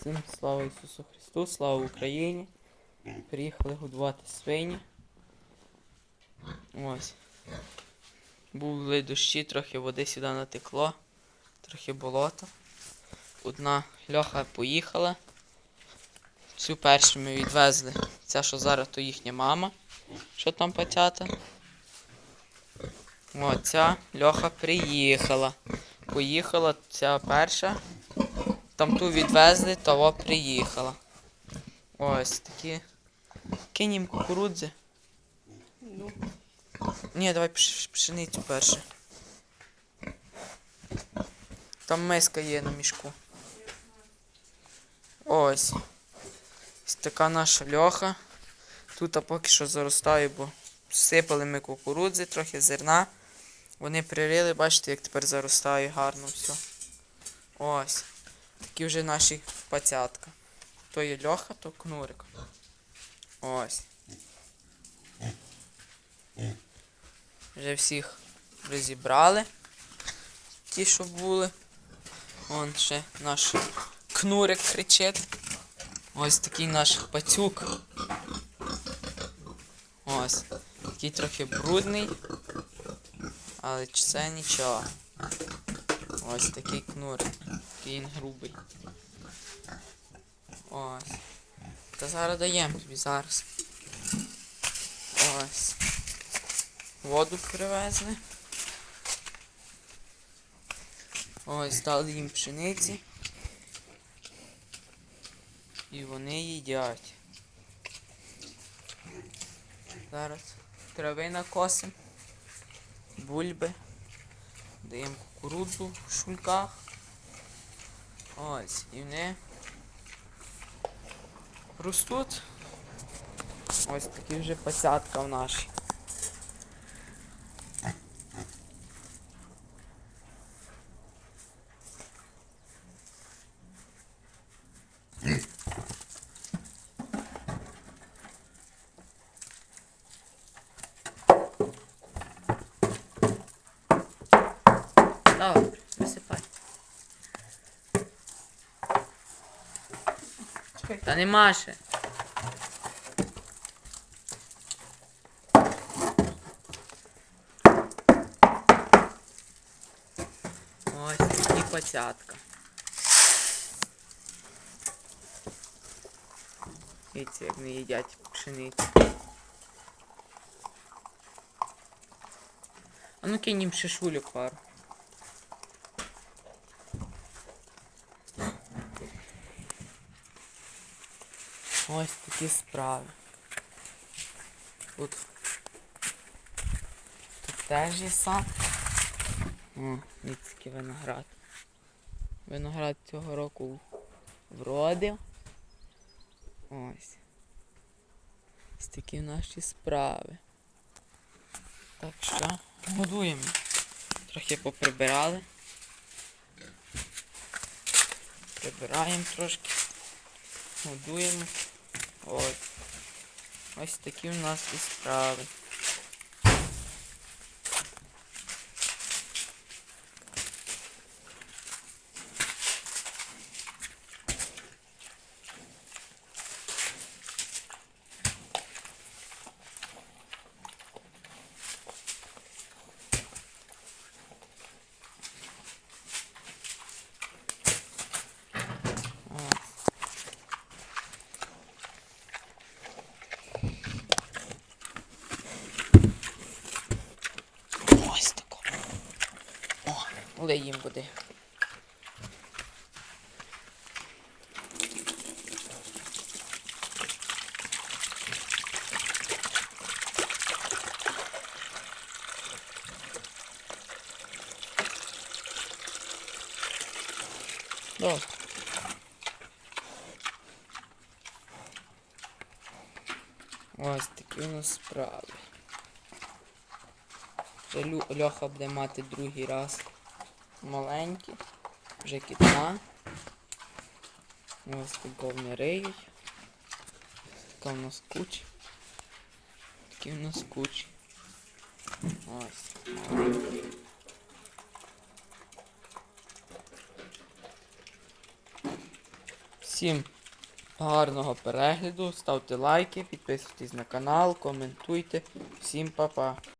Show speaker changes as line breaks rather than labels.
Всім слава Ісусу Христу, слава Україні. Приїхали годувати свині. Ось. Були дощі, трохи води сюди натекло, трохи болото. Одна льоха поїхала. Цю першу ми відвезли. Ця, що зараз, то їхня мама, що там патята. О, ця льоха приїхала. Поїхала ця перша. Там ту відвезли, того приїхала. Ось такі. Кинім кукурудзи.
Ну,
Ні, давай пш- пшеницю перше. Там миска є на мішку. Ось. Ось така наша льоха. Тут а поки що заростає, бо сипали ми кукурудзи, трохи зерна. Вони пририли, бачите, як тепер заростає гарно все. Ось. Такі вже наші пацятка. То є льоха, то кнурик. Ось. Вже всіх розібрали. Ті, що були. Вон ще наш кнурик кричить. Ось такий наш пацюк. Ось. Такий трохи брудний. Але це нічого. Ось такий кнурик. Такий він грубий. Ось. Та зараз даємо тобі зараз. Ось. Воду привезли. Ось дали їм пшениці. І вони їдять. Зараз трави накосимо. Бульби. Даємо кукурудзу в шульках. Ось, і вони ростуть. Ось такі вже пасятка в нашій. Добре, висипай. Та нема ще. Ось такі пацятка. Дивіться, як не їдять пшеницю. А ну кинь їм ще шулю пару. Ось такі справи. Тут, тут теж є сад. О, який виноград. Виноград цього року вродив. Ось. Ось такі наші справи. Так що годуємо. Трохи поприбирали. Прибираємо трошки. Годуємо. Ось. Ось такі у нас і справи. Ось. Ось тако. О, лей їм води. Добре. Ось такі у нас справи. Льоха буде мати другий раз маленькі, вже кітна. Ось тако вони риють. Така у нас куча. Такі у нас кучі. Ось. Всім гарного перегляду, ставте лайки, підписуйтесь на канал, коментуйте. Всім па-па.